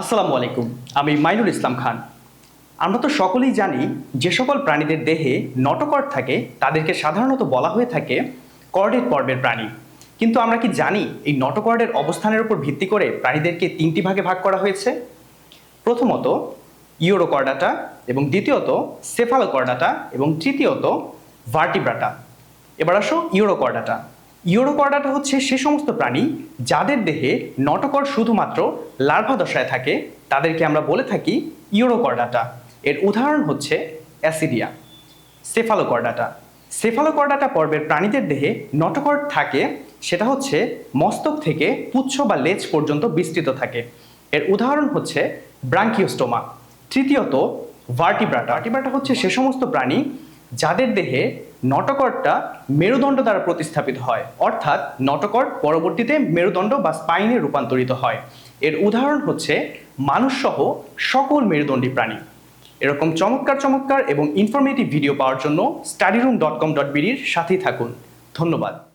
আসসালামু আলাইকুম, আমি মাইনুল ইসলাম খান। আমরা তো সকলেই জানি যে সকল প্রাণীদের দেহে নটকর্ড থাকে, তাদেরকে সাধারণত বলা হয়ে থাকে কর্ডেট পর্বের প্রাণী। কিন্তু আমরা কি জানি এই নটকর্ডের অবস্থানের উপর ভিত্তি করে প্রাণীদেরকে তিনটি ভাগে ভাগ করা হয়েছে? প্রথমত, ইউরোকর্ডাটা এবং দ্বিতীয়ত, সেফালোকর্ডাটা এবং তৃতীয়ত, ভার্টিব্রাটা। এবার আসো ইউরোকর্ডাটা। ইউরোকর্ডাটা হচ্ছে সে সমস্ত প্রাণী যাদের দেহে নটকর শুধুমাত্র লার্ভা দশায় থাকে, তাদেরকে আমরা বলে থাকি ইউরোকর্ডাটা এর উদাহরণ হচ্ছে অ্যাসিডিয়া সেফালোকর্ডাটা সেফালোকর্ডাটা পর্বের প্রাণীদের দেহে নটকর থাকে, সেটা হচ্ছে মস্তক থেকে পুচ্ছ বা লেজ পর্যন্ত বিস্তৃত থাকে। এর উদাহরণ হচ্ছে ব্রাঙ্কিওস্টোমা তৃতীয়ত, ভার্টিব্রাটা। ভার্টিব্রাটা হচ্ছে সে সমস্ত প্রাণী যাদের দেহে নটকরটা মেরুদণ্ড দ্বারা প্রতিস্থাপিত হয়, অর্থাৎ নটকর পরবর্তীতে মেরুদণ্ড বা স্পাইনে রূপান্তরিত হয়। এর উদাহরণ হচ্ছে মানুষসহ সকল মেরুদণ্ডী প্রাণী। এরকম চমৎকার চমৎকার এবং ইনফরমেটিভ ভিডিও পাওয়ার জন্য স্টাডিরুম ডট কম ডট বিডির সাথেই থাকুন। ধন্যবাদ।